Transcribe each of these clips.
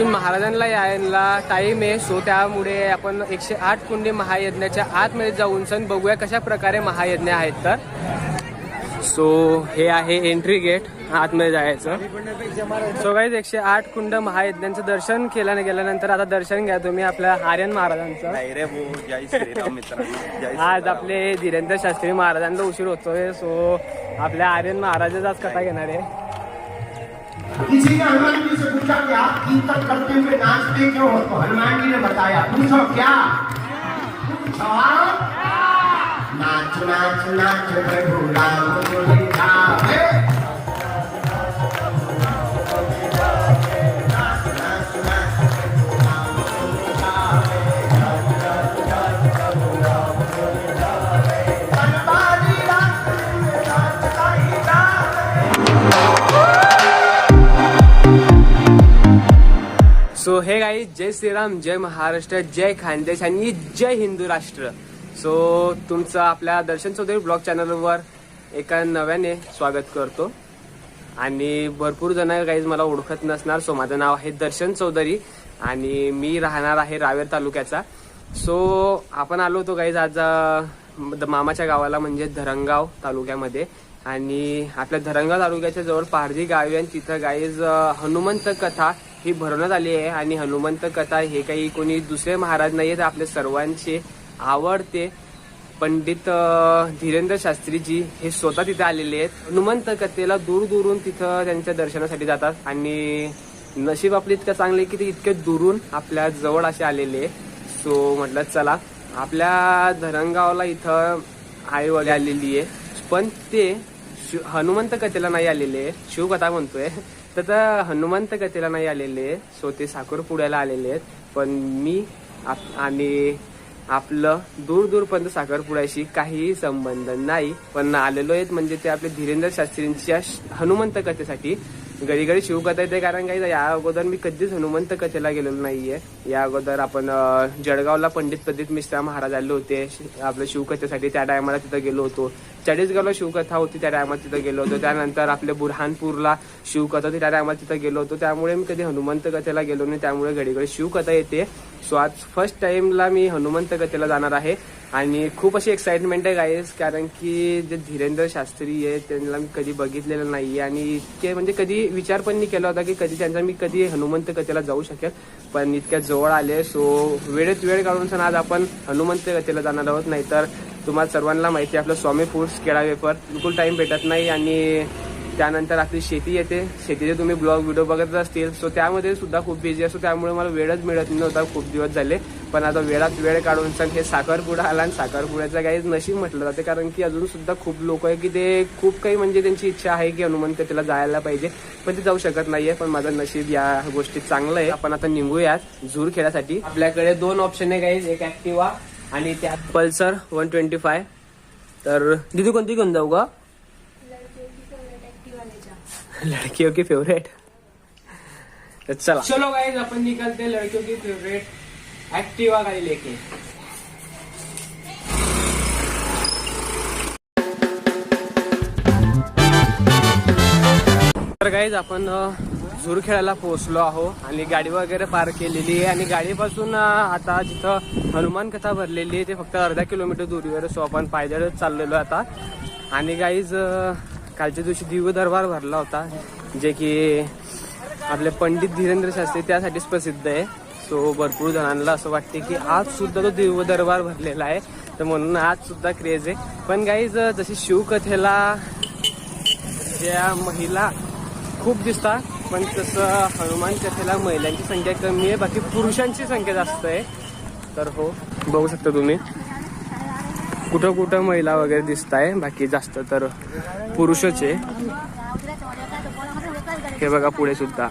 अजून महाराजांना यायला टाईम आहे सो त्यामुळे आपण एकशे आठ कुंडी महायज्ञाच्या आतमध्ये जाऊन सण बघूया कशा प्रकारे महायज्ञ आहेत तर. सो हे आहे एंट्री गेट आतमध्ये जायचं. सो काही एकशे आठ कुंड महायज्ञांचं दर्शन केल्याने गेल्यानंतर आता दर्शन घ्या तुम्ही आपल्या आर्यन महाराजांचं. आज आपले धीरेंद्र शास्त्री महाराजांना उशीर होतोय सो आपल्या आर्यन महाराजाच आज कथा घेणार आहे. किसी ने हनुमान जी से पूछा कि आप कीर्तन करते हुए नाचते क्यों हो? तो हनुमान जी ने बताया, पूछो क्या? पूछो नाच नाच नाच, प्रभु राम हे गाई जय श्रीराम जय महाराष्ट्र जय खानदेश आणि जय हिंदू राष्ट्र. सो तुमचं आपल्या दर्शन चौधरी ब्लॉग चॅनलवर एका नव्याने स्वागत करतो. आणि भरपूर जण गाईज मला ओळखत नसणार सो माझं नाव आहे दर्शन चौधरी आणि मी राहणार आहे रावेर तालुक्याचा. सो आपण आलो होतो गाईज आज द- मामाच्या गावाला म्हणजे धरणगाव तालुक्यामध्ये. आणि आपल्या धरणगाव तालुक्याच्या जवळ पारधी गाव आहे आणि तिथं गाईज हनुमंत कथा ही भरवण्यात आली आहे. आणि हनुमंत कथा हे काही कोणी दुसरे महाराज नाही आहेत आपले सर्वांचे आवडते पंडित धीरेंद्र शास्त्रीजी हे स्वतः तिथे आलेले आहेत. हनुमंत कथेला दूर दूरून तिथं त्यांच्या दर्शनासाठी जातात. आणि नशीब आपली इतकं चांगले की ते इतके दुरून आपल्या जवळ असे आलेले सो म्हटलं चला आपल्या धरणगावला इथं आई वगैरे आलेली आहे. पण ते शिव- हनुमंत कथेला नाही आलेले. शिवकथा म्हणतोय. तर हनुमंत कथेला नाही आलेले. सो ते साखरपुड्याला आलेले आहेत. पण मी आप- आणि आपलं दूर दूरपर्यंत साखरपुड्याशी काहीही संबंध नाही. पण आलेलो आहेत म्हणजे ते आपले धीरेंद्र शास्त्रींच्या हनुमंत कथेसाठी. घडीकडे शिव शिवकथा येते कारण काही या अगोदर मी कधीच हनुमंत कथेला गेलेलो नाहीये. या अगोदर आपण जळगावला पंडित प्रदीप मिश्रा महाराज आले होते आपल्या शिवकथेसाठी त्या टायमाला तिथं गेलो होतो. चाळीसगावला शिवकथा होती त्या टायमाला तिथं गेलो होतो. त्यानंतर आपल्या बुरहानपूरला शिवकथा होती त्या टायमाला तिथं गेलो होतो. त्यामुळे मी कधी हनुमंत कथेला गेलो नाही त्यामुळे घडी घडी शिवकथा येते. सो आज फर्स्ट टाइमला मी हनुमंत कथेला जाणार आहे. आणि खूप अशी एक्साइटमेंट आहे गाईस कारण की जे धीरेंद्र शास्त्री आहे त्यांना मी कधी बघितलेलं नाही आहे आणि इतके म्हणजे कधी विचार पण नाही केला होता की कधी त्यांचा मी कधी हनुमंत कथेला जाऊ शकेल. पण इतक्या जवळ आले सो वेळेत वेळ काढून सण आज आपण हनुमंत कथेला जाणार आहोत. नाहीतर तुम्हाला सर्वांना माहिती आहे आपलं स्वामी फूड्स केळा वेपर बिलकुल टाइम भेटत नाही आणि त्यानंतर आपली शेती येते. शेतीचे तुम्ही ब्लॉग व्हिडिओ बघत असतील. सो त्यामध्ये सुद्धा खूप बिझी असतो त्यामुळे मला वेळच मिळत नव्हता. खूप दिवस झाले. पण आता वेळात वेळ काढून सांग हे साखरपुडा आला आणि साखरपुड्याचं काही नशीब म्हटलं जाते कारण की अजून सुद्धा खूप लोक आहे की ते खूप काही म्हणजे त्यांची इच्छा आहे की हनुमंत तिला जायला पाहिजे पण ते जाऊ शकत नाहीये पण माझं नशीब या गोष्टीत चांगलं आहे आपण आता निघूयात झूर खेळासाठी. आपल्याकडे दोन ऑप्शन आहे काही एक ऍक्टिवा आणि त्यात पल्सर वन ट्वेंटी फाय तर दिदी कोणती घेऊन जाऊ का लड़कियों की फेवरेट चला. चलो गाइस अपन निकलते लड़कियों की फेवरेट एक्टिवा गाड़ी लेके तर गाईज आपण अ, झूर खेळायला पोहोचलो आहो आणि गाडी वगैरे पार्क केलेली आहे आणि गाडीपासून आता जिथं हनुमान कथा भरलेली आहे ते फक्त अर्धा किलोमीटर दूरीवर सो आपण पायदळच चाललेलो आता. आणि गाईज कालच्या दिवशी दिव्य दरबार भरला होता जे की आपले पंडित धीरेंद्र शास्त्री त्यासाठीच प्रसिद्ध आहे. सो भरपूर जणांना असं वाटते की आज सुद्धा तो दिव्य दरबार भरलेला आहे. तर म्हणून आज सुद्धा क्रेज आहे. पण गाईज जशी शिवकथेला ज्या महिला खूप दिसतात पण तसं हनुमान कथेला महिलांची संख्या कमी आहे बाकी पुरुषांची संख्या जास्त आहे. तर हो बघू शकता तुम्ही. कुठं कुठं महिला वगैरे दिसत आहे बाकी जास्त तर पुरुषच आहे. हे बघा पुढे सुद्धा.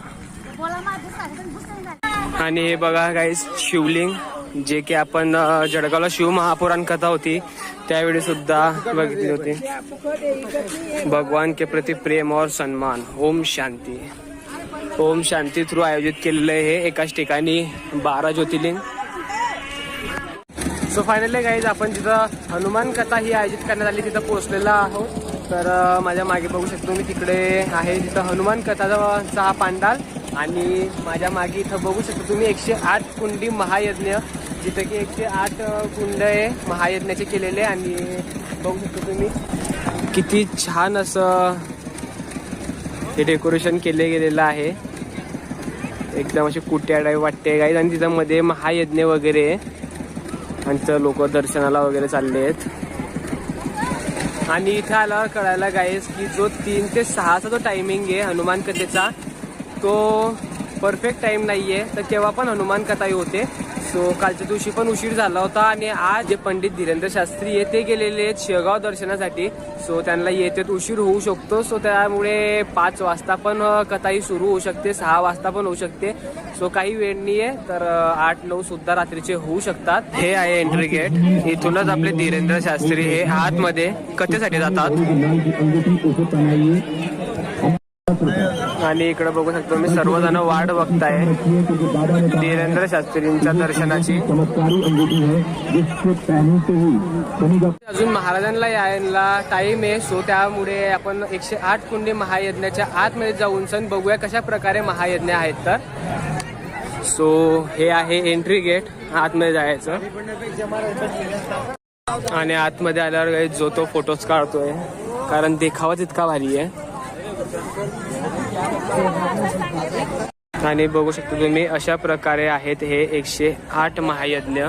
आणि हे बघा काही शिवलिंग जे की आपण जळगावला शिव महापुराण कथा होती त्यावेळी सुद्धा बघितली होती. भगवान के प्रति प्रेम और सन्मान ओम शांती. ओम शांती थ्रू आयोजित केलेलं आहे हे एकाच ठिकाणी बारा ज्योतिर्लिंग. सो फायनली गाईज आपण जिथं हनुमान कथा ही आयोजित करण्यात आली तिथं पोहोचलेला आहोत. तर माझ्या मागे बघू शकतो मी तिकडे आहे तिथं हनुमान कथाचा हा पांडाल. आणि माझ्या मागे इथं बघू शकता तुम्ही एकशे आठ कुंडी महायज्ञ जिथं की एकशे आठ कुंड आहे महायज्ञाचे केलेले आणि बघू शकता तुम्ही. किती छान असं हे डेकोरेशन केले गेलेलं आहे. एकदम अशी कुट्या टाईप वाटते गाईज आणि तिथं मध्ये महायज्ञ वगैरे आहे. आणि तिथं लोक दर्शनाला वगैरे चालले आहेत. आणि इथं आल्यावर कळायला गाईज की जो तीन ते सहाचा जो टायमिंग आहे हनुमान कथेचा तो परफेक्ट टाइम आहे तर केव्हा पण हनुमान कथाही होते. सो कालच्या दिवशी पण उशीर झाला होता आणि आज जे पंडित धीरेंद्र शास्त्री आहे ते गेलेले आहेत शेगाव दर्शनासाठी. सो त्यांना येतेत उशीर होऊ शकतो. सो त्यामुळे पाच वाजता पण कथाही सुरू होऊ शकते. सहा वाजता पण होऊ शकते. सो काही वेळ नाहीये. तर आठ नऊ सुद्धा रात्रीचे होऊ शकतात. हे आहे एंट्री गेट इथूनच आपले धीरेंद्र शास्त्री हे आतमध्ये कथेसाठी जातात. आणि इकडे बघू शकतो. मी सर्वजण वाट बघताय. धीरेंद्र शास्त्रींच्या दर्शनाची. अजून महाराजांना यायला टाइम आहे सो त्यामुळे आपण एकशे आठ कुंडी महायज्ञाच्या आतमध्ये जाऊन सण बघूया कशा प्रकारे महायज्ञ आहेत तर. सो हे आहे एंट्री गेट आतमध्ये जायचं. आणि आतमध्ये आल्यावर जो तो फोटोज काढतोय. कारण देखावा तितका भारी आहे. आणि बघू शकतो तुम्ही अशा प्रकारे आहेत हे एकशे आठ महायज्ञ.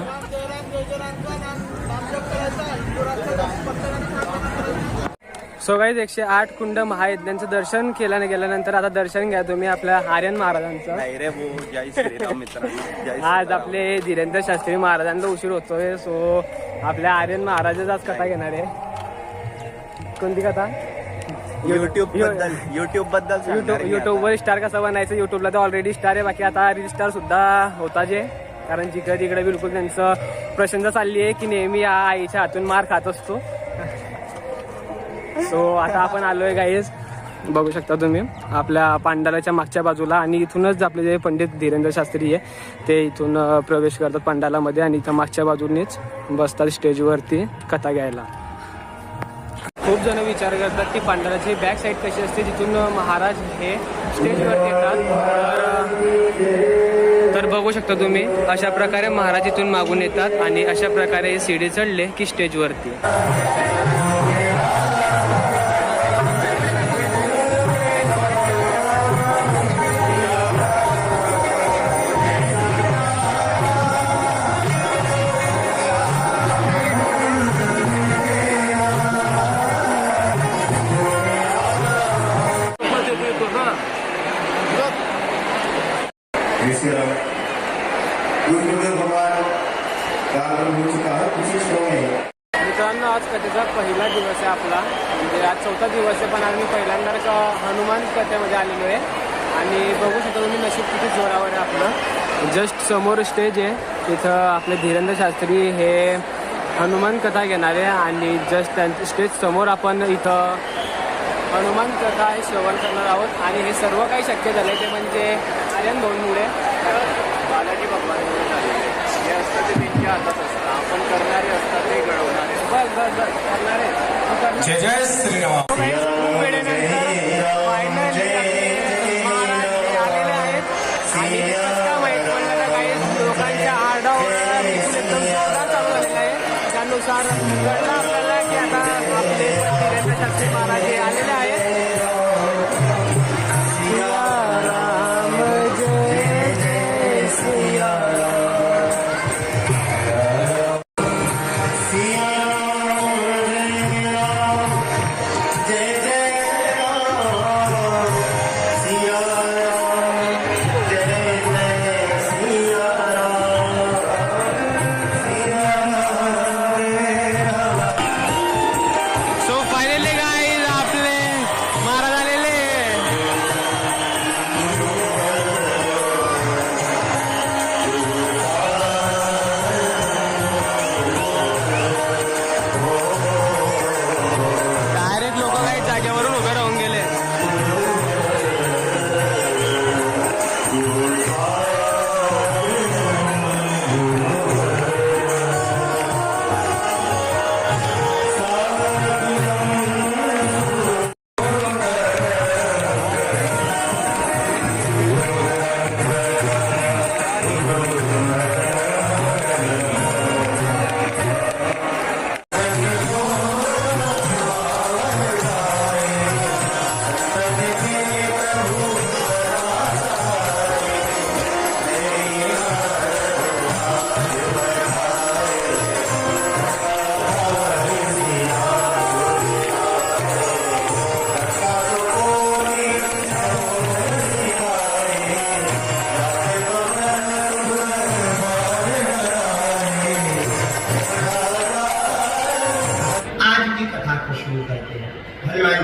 सो गाईज एकशे आठ कुंड महायज्ञांचं दर्शन केल्याने गेल्यानंतर आता दर्शन घ्या तुम्ही आपल्या आर्यन महाराजांचं. आज. आपले धीरेंद्र शास्त्री महाराजांना उशीर होतोय सो आपल्या आर्यन महाराजच आज कथा घेणार आहे. कोणती कथा? युट्यूबबद्दल युट्यूबबद्दल युट्यूब युट्यूबवर स्टार कसं बनायचं? युट्यूबला तर ऑलरेडी स्टार आहे. बाकी आता रील स्टार सुद्धा होता जे. कारण जिकडे तिकडे बिलकुल त्यांचं प्रशंसा चालली आहे की नेहमी हा आईच्या हातून मार खात असतो. सो आता आपण आलोय गाईज बघू शकता तुम्ही आपल्या पांडालाच्या मागच्या बाजूला आणि इथूनच आपले जे पंडित धीरेंद्र शास्त्री आहे ते इथून प्रवेश करतात पंडालामध्ये आणि इथं मागच्या बाजूनेच बसतात स्टेजवरती कथा घ्यायला. खूप जण विचार करतात की पांढराची बॅक साईड कशी असते जिथून महाराज हे स्टेजवर येतात. तर- तर बघू शकता तुम्ही अशा प्रकारे महाराज इथून मागून येतात आणि अशा प्रकारे हे सीडी चढले की स्टेजवरती दिवस आहे आपला. म्हणजे आज चौथा दिवस आहे पण आज मी पहिल्यांदा हनुमान कथेमध्ये आलेलो आहे. आणि बघू शकतो तुम्ही नशीब किती जोरावर आहे आपलं. जस्ट समोर स्टेज आहे. तिथं आपले धीरेंद्र शास्त्री हे हनुमान कथा घेणार आहे. आणि जस्ट त्यांच्या स्टेज समोर आपण इथं हनुमान कथा हे श्रवण करणार आहोत. आणि हे सर्व काही शक्य झालं ते म्हणजे आर्यन भाऊंमुळे बालाजी भगवान हे असतं ते त्यांच्या हातात असतं. आपण करणारे असतात ते घडवणारे. జయ జయ శ్రీరామ్.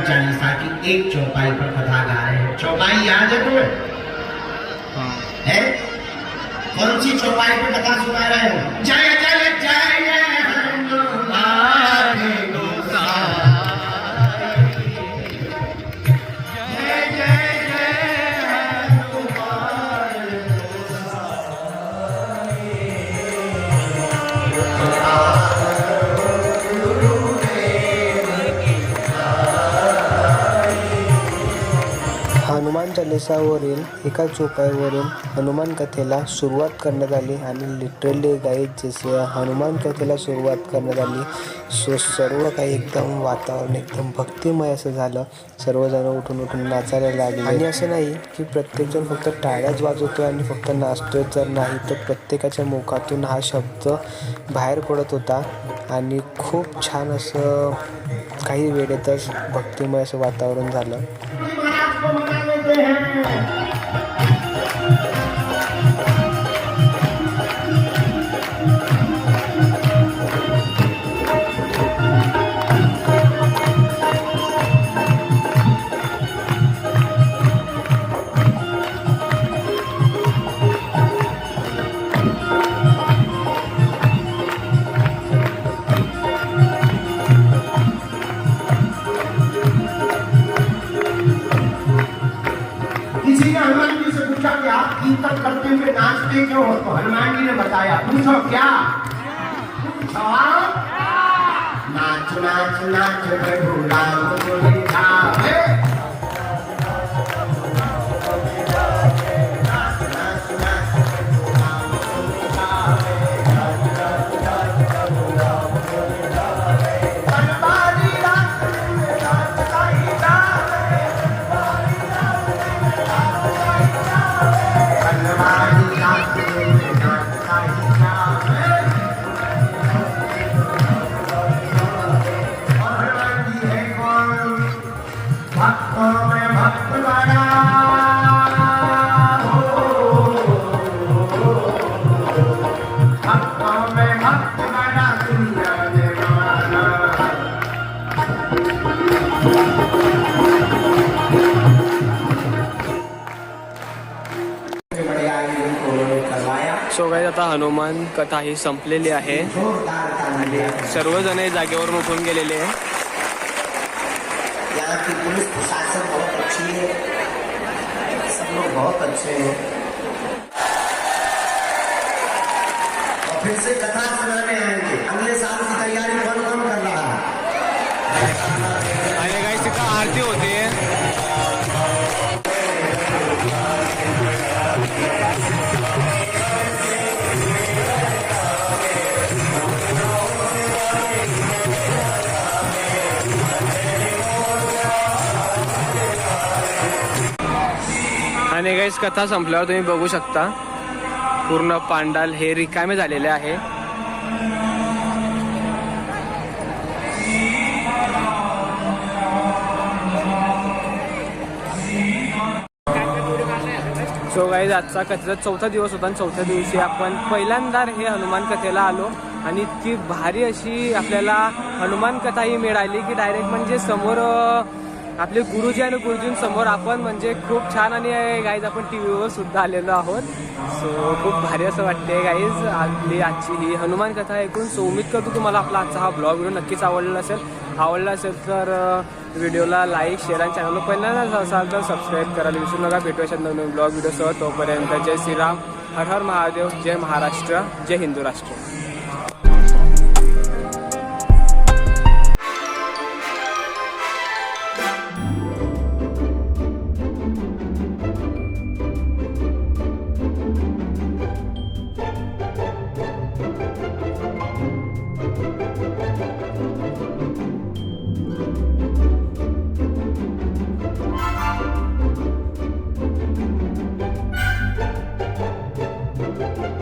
एक चौपाई पर कथा गा रहे हैं। चौपाई याद है तुम्हें? है। कौन सी चौपाई पर कथा सुना रहे हो? जय हनुमान एका चोपाईवरून हनुमान कथेला सुरुवात करण्यात आली आणि लिटरली गाईड जसे हनुमान कथेला सुरुवात करण्यात आली सो सर्व काही एकदम वातावरण एकदम भक्तिमय असं झालं. सर्वजण उठून उठून नाचायला लागले. आणि असं नाही की प्रत्येकजण फक्त टाळ्याच वाजवतो आणि फक्त नाचतोय. तर नाही तर प्रत्येकाच्या मुखातून हा शब्द बाहेर पडत होता. आणि खूप छान असं काही वेळेतच भक्तिमय असं वातावरण झालं. महाराज हैं हनुमान कथा ही संपलेली आहे. आणि सर्वजण जागेवर उठून गेलेले आहे यहाँ की पुलिस प्रशासन बहुत अच्छी है. सब लोग बहुत अच्छे हैं. और फिर से कथा सुनाने आएंगे। अगले साल की तैयारी कौन कौन कर रहा आणि काहीच कथा संपल्यावर तुम्ही बघू शकता. पूर्ण पांडाल हे रिकामे झालेले आहे. सो गाईज आजचा कथेचा चौथा दिवस होता आणि चौथ्या दिवशी आपण पहिल्यांदा हे हनुमान कथेला आलो. आणि ती भारी अशी आपल्याला हनुमान कथा ही मिळाली की डायरेक्ट म्हणजे समोर आपले गुरुजी आणि गुरुजींसमोर आपण म्हणजे खूप छान आणि गाईज आपण टी व्हीवर सुद्धा आलेलो आहोत. सो खूप भारी असं वाटते गाईज आपली आजची ही हनुमान कथा ऐकून सो उमेद करतो तुम्हाला आपला आजचा हा ब्लॉग व्हिडिओ नक्कीच आवडला असेल. आवडला असेल तर व्हिडिओला लाईक शेअर आणि चॅनल पहिल्यांदा असाल तर सबस्क्राईब करायला विसरू नका भेटूया अशा नवीन ब्लॉग व्हिडिओसह तोपर्यंत जय श्रीराम. हर हर महादेव. जय महाराष्ट्र. जय हिंदू राष्ट्र.